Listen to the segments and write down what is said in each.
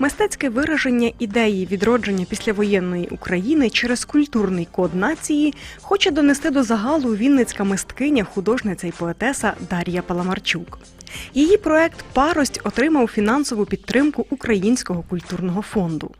Мистецьке вираження ідеї відродження післявоєнної України через культурний код нації хоче донести до загалу вінницька мисткиня, художниця і поетеса Дар'я Паламарчук. Її проект Парость отримав фінансову підтримку Українського культурного фонду.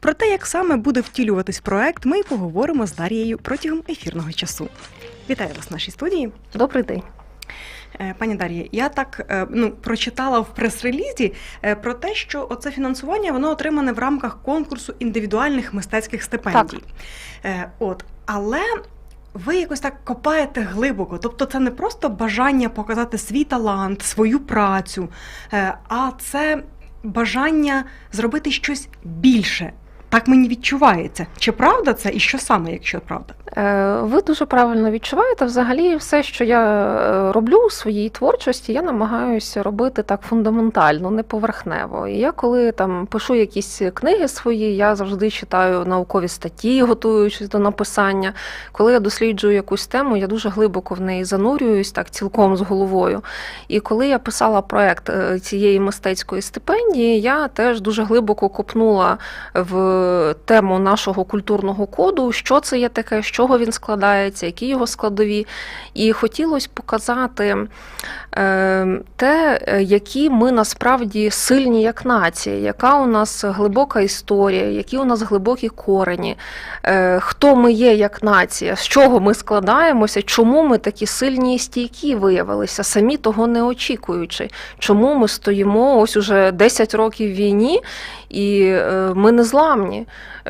Про те, як саме буде втілюватись проект, ми й поговоримо з Дар'єю протягом ефірного часу. Вітаю вас в нашій студії. Добрий день. Е, Пані Дар'я, я так е, ну, прочитала в прес-релізі е, про те, що оце фінансування воно отримане в рамках конкурсу індивідуальних мистецьких стипендій. Е, От, але ви якось так копаєте глибоко. Тобто, це не просто бажання показати свій талант, свою працю, а це бажання зробити щось більше. Так мені відчувається. Чи правда це і що саме, якщо правда? Е, Ви дуже правильно відчуваєте. Взагалі, все, що я е, роблю у своїй творчості, я намагаюся робити так фундаментально, не поверхнево. І я коли там пишу якісь книги свої, я завжди читаю наукові статті, готуючись до написання. Коли я досліджую якусь тему, я дуже глибоко в неї занурююсь, так цілком з головою. І коли я писала проект е, цієї мистецької стипендії, я теж дуже глибоко копнула в тему нашого культурного коду, що це є таке, з чого він складається, які його складові. І хотілося показати е, те, які ми насправді сильні як нація, яка у нас глибока історія, які у нас глибокі корені, е, хто ми є як нація, з чого ми складаємося, чому ми такі сильні і стійкі виявилися, самі того не очікуючи, чому ми стоїмо ось уже 10 років війні, і е, ми не зламні.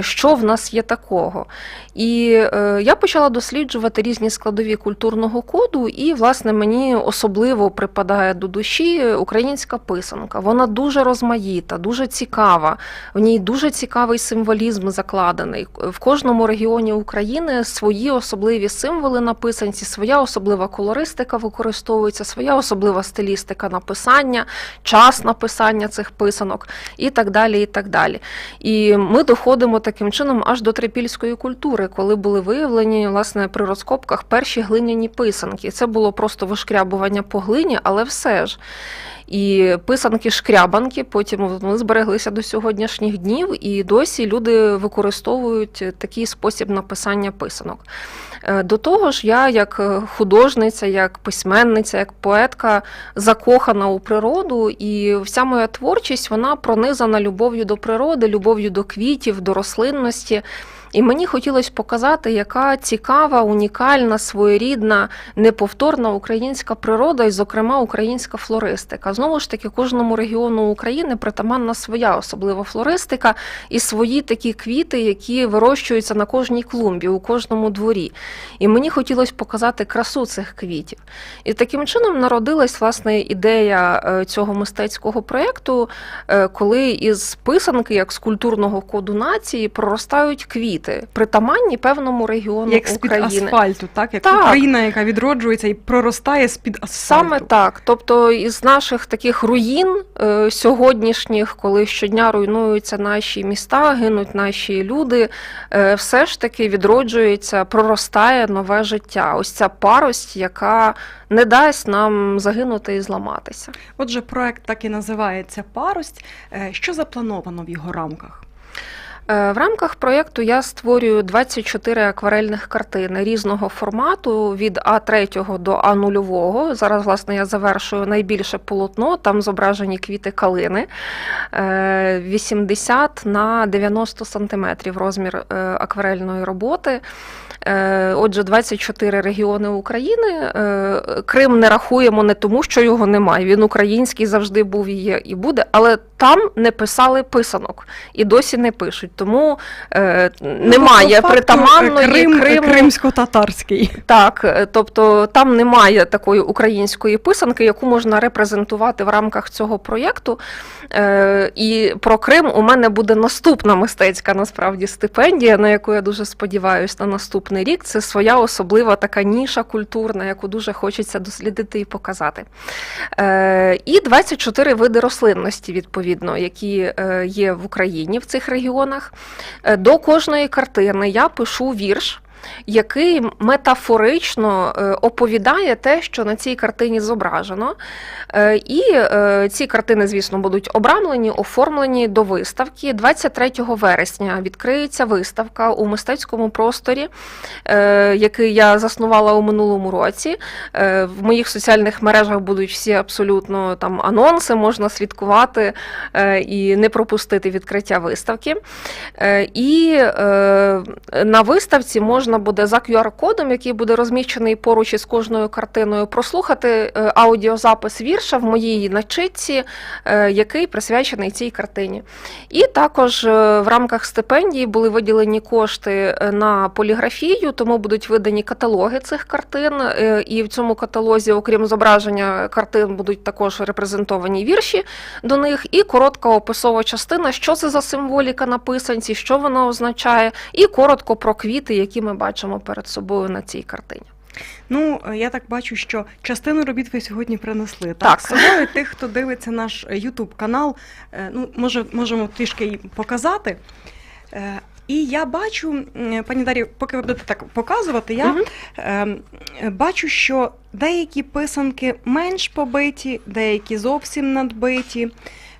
Що в нас є такого? І е, я почала досліджувати різні складові культурного коду, і, власне, мені особливо припадає до душі українська писанка. Вона дуже розмаїта, дуже цікава. В ній дуже цікавий символізм закладений. В кожному регіоні України свої особливі символи на писанці, своя особлива колористика використовується, своя особлива стилістика написання, час написання цих писанок і так далі. І так далі. І ми доходимо таким чином аж до трипільської культури, коли були виявлені власне при розкопках перші глиняні писанки. Це було просто вишкрябування по глині, але все ж. І писанки-шкрябанки потім вони збереглися до сьогоднішніх днів, і досі люди використовують такий спосіб написання писанок. Е, До того ж, я як художниця, як письменниця, як поетка закохана у природу, і вся моя творчість вона пронизана любов'ю до природи, любов'ю до квітів, до рослинності. І мені хотілося показати, яка цікава, унікальна, своєрідна, неповторна українська природа, і, зокрема, українська флористика. Знову ж таки, кожному регіону України притаманна своя особлива флористика і свої такі квіти, які вирощуються на кожній клумбі, у кожному дворі. І мені хотілося показати красу цих квітів. І таким чином народилась власне ідея е, цього мистецького проєкту, е, коли із писанки, як з культурного коду нації, проростають квіти, притаманні певному регіону Як з-під асфальту, так? Як Так. Україна, яка відроджується і проростає з-під асфальту. Саме так. Тобто, із наших таких руїн е, сьогоднішніх, коли щодня руйнуються наші міста, гинуть наші люди, е, все ж таки відроджується, проростає нове життя. Ось ця парость, яка не дасть нам загинути і зламатися. Отже, проект так і називається Парость. Е, Що заплановано в його рамках? Е, В рамках проєкту я створюю 24 акварельних картини різного формату від А3 до А0. Зараз, власне, я завершую найбільше полотно, там зображені квіти калини. Е, 80 на 90 сантиметрів розмір е, акварельної роботи. Е, Отже, 24 регіони України. Е, Крим не рахуємо не тому, що його немає. Він український завжди був і є, і буде, але там не писали писанок і досі не пишуть. Тому е, немає Ну, притаманної Крим, Криму. кримсько-татарський. Так, тобто там немає такої української писанки, яку можна репрезентувати в рамках цього проєкту. І про Крим у мене буде наступна мистецька насправді стипендія, на яку я дуже сподіваюся на наступний наступний рік. Це своя особлива така ніша культурна, яку дуже хочеться дослідити і показати. Е, І 24 види рослинності, відповідно, які е, є в Україні в цих регіонах. Е, До кожної картини я пишу вірш. Який метафорично е, оповідає те, що на цій картині зображено. Е, І е, ці картини, звісно, будуть обрамлені, оформлені до виставки. 23 вересня відкриється виставка у мистецькому просторі, який я заснувала у минулому році. В моїх соціальних мережах будуть всі абсолютно там анонси, можна слідкувати і не пропустити відкриття виставки. І на виставці можна буде за QR-кодом, який буде розміщений поруч із кожною картиною, прослухати е, аудіозапис вірша в моїй начитці, е, який присвячений цій картині. І також е, в рамках стипендії були виділені кошти на поліграфію, тому будуть видані каталоги цих картин. І в цьому каталозі, окрім зображення картин, будуть також репрезентовані вірші до них, і коротка описова частина, що це за символіка на писанці, що вона означає, і коротко про квіти, які ми бачимо перед собою на цій картині. Ну, е, я так бачу, що частину робіт ви сьогодні принесли. Так, Так. Собою тих, хто дивиться наш YouTube канал, е, ну, може, можемо трішки і показати. Е, І я бачу, пані Дар'я, поки ви будете так показувати, я ем, е, бачу, що деякі писанки менш побиті, деякі зовсім надбиті.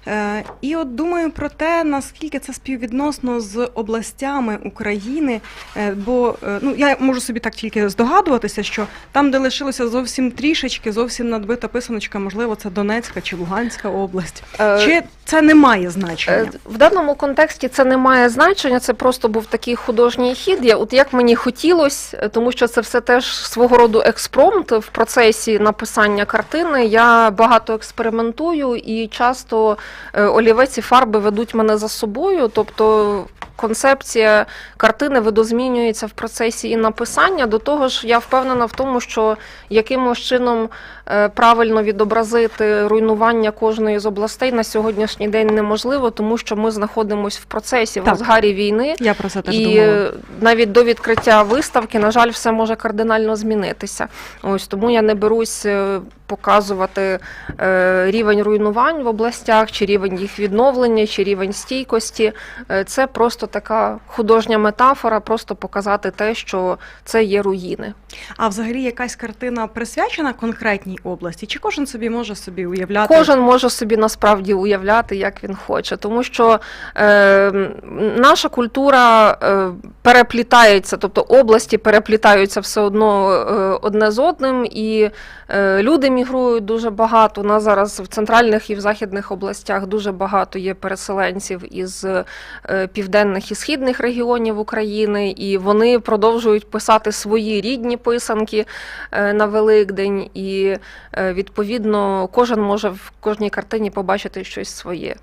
Е, І от думаю про те, наскільки це співвідносно з областями України, е, бо е, ну я можу собі так тільки здогадуватися, що там, де лишилося зовсім трішечки, зовсім надбита писаночка, можливо, це Донецька чи Луганська область. Чи це не має значення? В даному контексті це не має значення. Це просто був такий художній хід. Я от як мені хотілося, тому що це все теж свого роду експромт в процесі написання картини. Я багато експериментую і часто е, олівець і фарби ведуть мене за собою. Тобто концепція картини видозмінюється в процесі і написання. До того ж, я впевнена в тому, що якимось чином правильно відобразити руйнування кожної з областей на сьогоднішній день неможливо, тому що ми знаходимося в процесі в Так. розгарі війни. Я про це теж І думала. е, навіть до відкриття виставки, на жаль, все може кардинально змінитися. Ось тому я не берусь е, показувати е, рівень руйнувань в областях, чи рівень їх відновлення, чи рівень стійкості. Е, Це просто така художня метафора, просто показати те, що це є руїни. А взагалі якась картина присвячена конкретній області? Чи кожен собі може собі уявляти? Кожен може собі насправді уявляти, як він хоче, тому що е, наша культура е, переплітається, тобто області переплітаються все одно е, одне з одним, і е, люди мігрують дуже багато. У нас зараз в центральних і в західних областях дуже багато є переселенців із е, південних і східних регіонів України, і вони продовжують писати свої рідні писанки е, на Великдень. І Відповідно, кожен може в кожній картині побачити щось своє.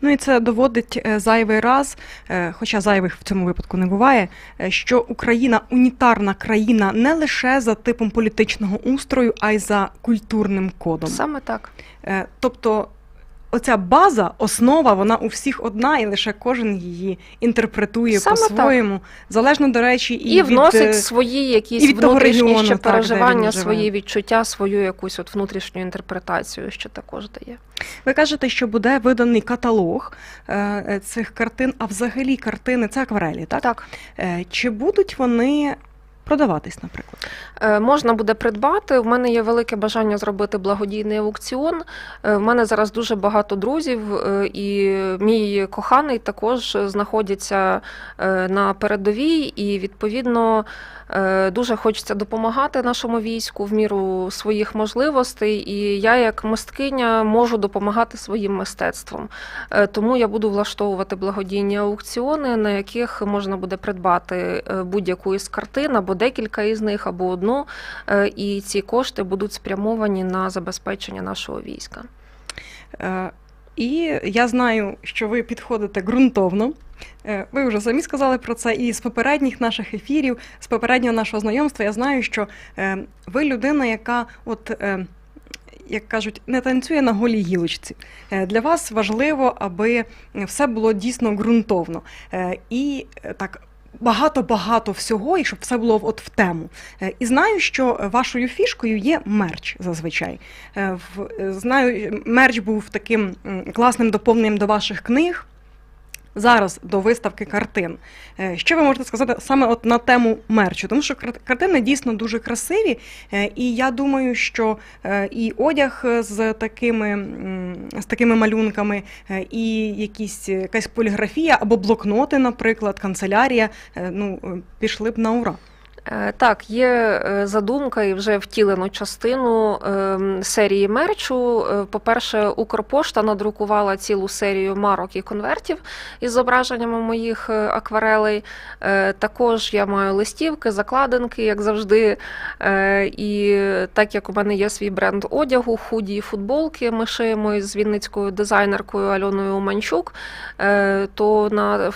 Ну і це доводить е, зайвий раз, е, хоча зайвих в цьому випадку не буває, е, що Україна унітарна країна не лише за типом політичного устрою, а й за культурним кодом. Саме так. Е, Тобто. Оця база, основа, вона у всіх одна, і лише кожен її інтерпретує Саме по-своєму. Залежно, до речі, і, І, від, вносить е, свої якісь і від внутрішні регіону, ще так, переживання, свої відчуття, свою якусь от внутрішню інтерпретацію, що також дає. Ви кажете, що буде виданий каталог е, е, цих картин, а взагалі картини це акварелі, так? Так. Е, Чи будуть вони продаватись, наприклад? Е, Можна буде придбати. В мене є велике бажання зробити благодійний аукціон. Е, В мене зараз дуже багато друзів, е, і мій коханий також знаходяться е, на передовій, і відповідно е, дуже хочеться допомагати нашому війську в міру своїх можливостей. І я, як мисткиня, можу допомагати своїм мистецтвом. Е, Тому я буду влаштовувати благодійні аукціони, на яких можна буде придбати е, будь-яку із картин або декілька із них, або одну. Е, І ці кошти будуть спрямовані на забезпечення нашого війська. Е, І я знаю, що ви підходите ґрунтовно. Е, Ви вже самі сказали про це, і з попередніх наших ефірів, з попереднього нашого знайомства, я знаю, що ви людина, яка от. Як кажуть, не танцює на голій гілочці. Для вас важливо, аби все було дійсно ґрунтовно. І так багато-багато всього, і щоб все було от в тему. Е, І знаю, що вашою фішкою є мерч зазвичай. Е, е, Знаю, мерч був таким класним доповненням до ваших книг. Зараз до виставки картин. Е, Що ви можете сказати саме от на тему мерчу? Тому що кар- картини дійсно дуже красиві, е, і я думаю, що е, і одяг з такими, з такими малюнками, і якісь, якась поліграфія або блокноти, наприклад, канцелярія, ну, пішли б на ура. Е, Так, є е, задумка і вже втілено частину ем, серії мерчу. Е, По-перше, Укрпошта надрукувала цілу серію марок і конвертів із зображеннями моїх акварелей. Також я маю листівки, закладинки, як завжди. І так як у мене є свій бренд одягу, худі і футболки, ми шиємо із вінницькою дизайнеркою Альоною Уманчук, е, то на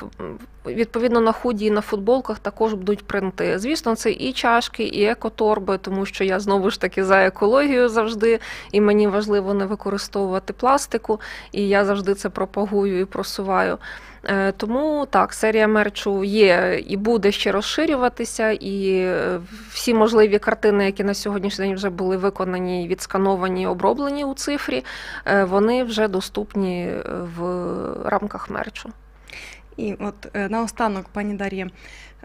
Відповідно, на худі і на футболках також будуть принти. Звісно, це і чашки, і екоторби, тому що я знову ж таки за екологію завжди, і мені важливо не використовувати пластику, і я завжди це пропагую і просуваю. Е, Тому так, серія мерчу є і буде ще розширюватися, і е, всі можливі картини, які на сьогоднішній день вже були виконані, відскановані, оброблені у цифрі, е, вони вже доступні в рамках мерчу. І от е, наостанок, пані Дар'є,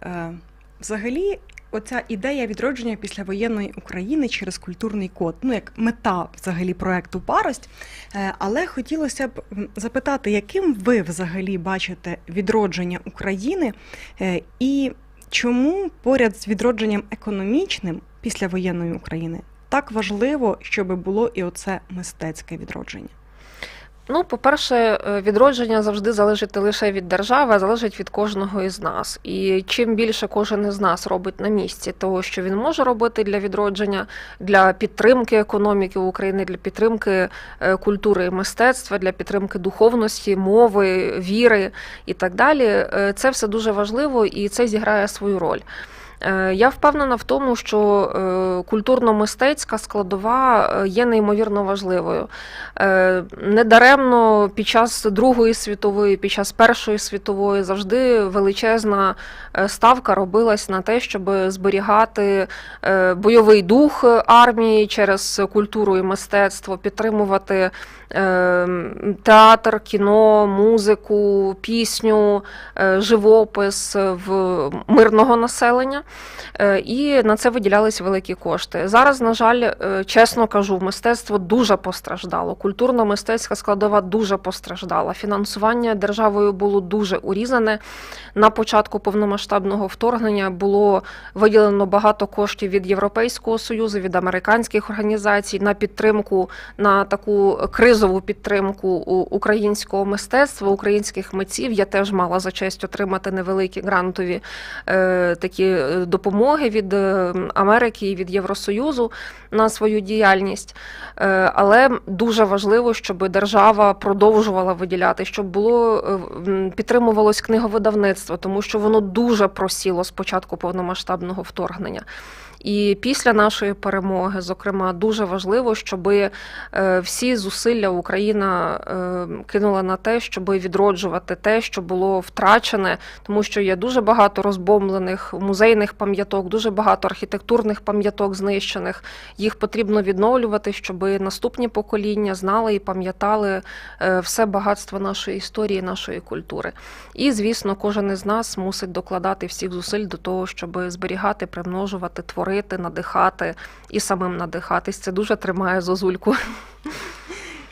е, взагалі. Оця ідея відродження післявоєнної України через культурний код, ну як мета взагалі проекту Парость. Е, Але хотілося б запитати, яким ви взагалі бачите відродження України, і чому поряд з відродженням економічним післявоєнної України так важливо, щоб було і оце мистецьке відродження? Ну, по-перше, е, відродження завжди залежить не лише від держави, а залежить від кожного із нас. І чим більше кожен із нас робить на місці того, що він може робити для відродження, для підтримки економіки України, для підтримки е, культури і мистецтва, для підтримки духовності, мови, віри і так далі, е, це все дуже важливо і це зіграє свою роль. Е, Я впевнена в тому, що е, культурно-мистецька складова е, є неймовірно важливою. Недаремно під час Другої світової, під час Першої світової завжди величезна ставка робилась на те, щоб зберігати бойовий дух армії через культуру і мистецтво, підтримувати театр, кіно, музику, пісню, живопис в мирного населення. Е, І на це виділялись великі кошти. Зараз, на жаль, е, чесно кажу, мистецтво дуже постраждало. Культурно-мистецька складова дуже постраждала. Фінансування державою було дуже урізане. На початку повномасштабного вторгнення було виділено багато коштів від Європейського союзу, від американських організацій на підтримку, на таку кризову підтримку українського мистецтва, українських митців. Я теж мала за честь отримати невеликі грантові е, такі е, допомоги від е, Америки і від Євросоюзу на свою діяльність. Е, Але дуже важливо, щоб держава продовжувала виділяти, щоб було е, підтримувалось книговидавництво, тому що воно дуже просіло з початку повномасштабного вторгнення. І після нашої перемоги, зокрема, дуже важливо, щоб всі зусилля Україна кинула на те, щоб відроджувати те, що було втрачене, тому що є дуже багато розбомблених музейних пам'яток, дуже багато архітектурних пам'яток знищених. Їх потрібно відновлювати, щоб наступні покоління знали і пам'ятали е, все багатство нашої історії, нашої культури. І, звісно, кожен із нас мусить докладати всіх зусиль до того, щоб зберігати, примножувати, творити, надихати і самим надихатись. Це дуже тримає зозульку.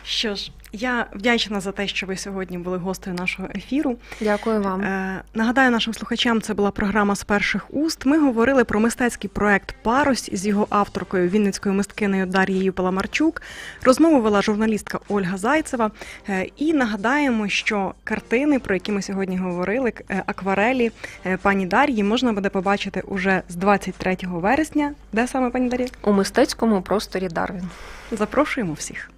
Що ж, я вдячна за те, що ви сьогодні були гостею нашого ефіру. Дякую вам. Е, нагадаю нашим слухачам, це була програма з перших уст. Ми говорили про мистецький проект Парось з його авторкою Вінницькою мисткинею Дар'єю Паламарчук. Розмову вела журналістка Ольга Зайцева. Е, і нагадаємо, що картини, про які ми сьогодні говорили, е, акварелі е, пані Дар'ї, можна буде побачити уже з 23 вересня. Де саме пані Дар'я? У мистецькому просторі Дарвін. Запрошуємо всіх.